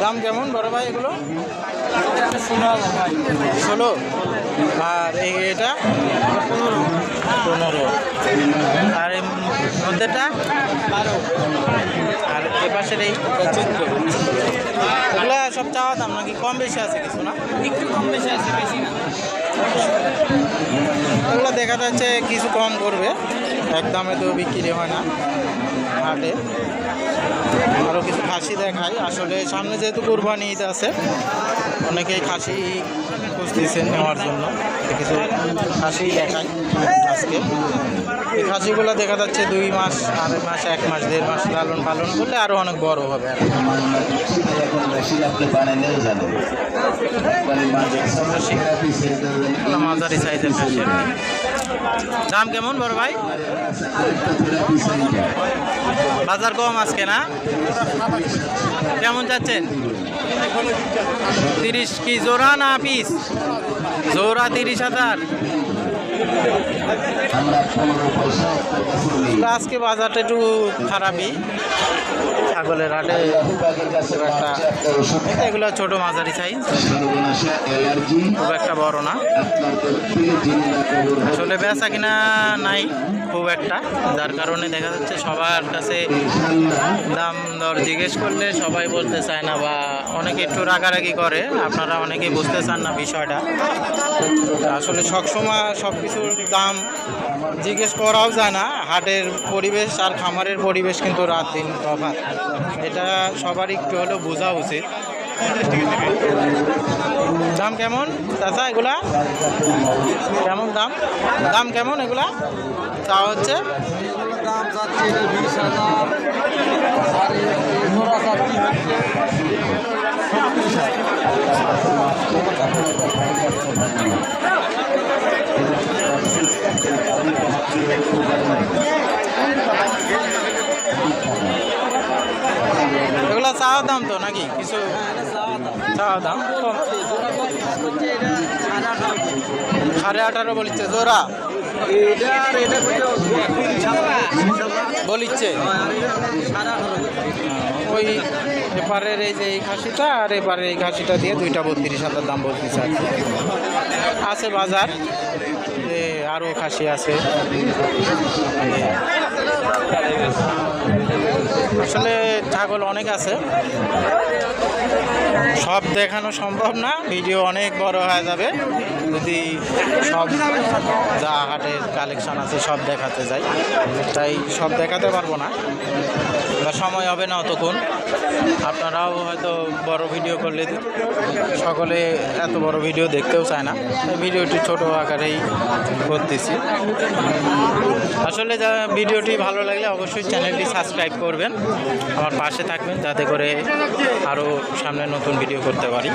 দাম কেমন বড় ভাই এগুলো? ষোলো। আর এটা? পনেরো। আর মধ্যেটা আর এ পাশের এই এগুলা সব চাওয়া দাম নাকি কম বেশি আছে কিছু না? একটু কম বেশি আছে বেশি না। এগুলো দেখা যাচ্ছে কিছু কম করবে। এক দামে তো বিক্রি হয় না। হাটে। আরও কিছু খাসি দেখাই। আসলে সামনে যেহেতু কোরবানি ঈদ আছে অনেকেই খাসি খুঁজতেছেন নেওয়ার জন্য। কিছু খাসি দেখাই আজকে। এই খাসিগুলো দেখা যাচ্ছে দুই মাস আড়াই মাস এক মাস দেড় মাস লালন পালন করলে আরও অনেক বড় হবে আর মাঝারি সাইজের দাম কেমন বড় ভাই? বাজার কম আজকে না? কেমন যাচ্ছেন? তিরিশ কি জোড়া না পিস? জোড়া তিরিশ হাজার। আমরা পনেরো পয়সা আপনার আজকে বাজারটা একটু খারাপই। ছাগলের হাটে কাছে একটা এগুলো ছোট মাঝারি সাইজ খুব একটা বড় না। আসলে বেচা কিনা নাই খুব একটা। যার কারণে দেখা যাচ্ছে সবার কাছে দাম দর জিজ্ঞেস করলে সবাই বলতে চায় না বা অনেকে একটু রাগারাগি করে। আপনারা অনেকেই বুঝতে চান না বিষয়টা। আসলে সবসময় সব কিছুর দাম জিজ্ঞেস করাও যায় না। হাটের পরিবেশ আর খামারের পরিবেশ কিন্তু রাত দিন তফাৎ এটা সবার একটু হলেও বোঝা উচিত। দাম কেমন? চাচা, এগুলা? কেমন দাম? দাম কেমন এগুলা? তা হচ্ছে? চাওয়া দাম তো নাকি? কিছু চাওয়া দাম সাড়ে আঠারো বলিচ্ছে এটা বলিচ্ছে। ওই এপারের এই যে এই খাসিটা আর এপারের এই খাসিটা দিয়ে দুইটা বত্রিশ হাজার দাম আর আছে বাজার আরও খাসি আছে। আসলে ছাগল অনেক আছে। সব দেখানো সম্ভব না, ভিডিও অনেক বড় হয়ে যাবে। যদি সব যা হাটের কালেকশন আছে সব দেখাতে যাই, তাই সব দেখাতে পারব না। বা সময় হবে না অতক্ষণ। আপনারাও হয়তো বড় ভিডিও করলে সকলে এত বড় ভিডিও দেখতেও চায় না। ভিডিওটি ছোট আকারেই করতেছি। আসলে যা ভিডিওটি ভালো লাগলে অবশ্যই চ্যানেলটি সাবস্ক্রাইব করবেন। আমার পাশে থাকবেন যাতে করে আরও সামনে নতুন ভিডিও করতে পারি।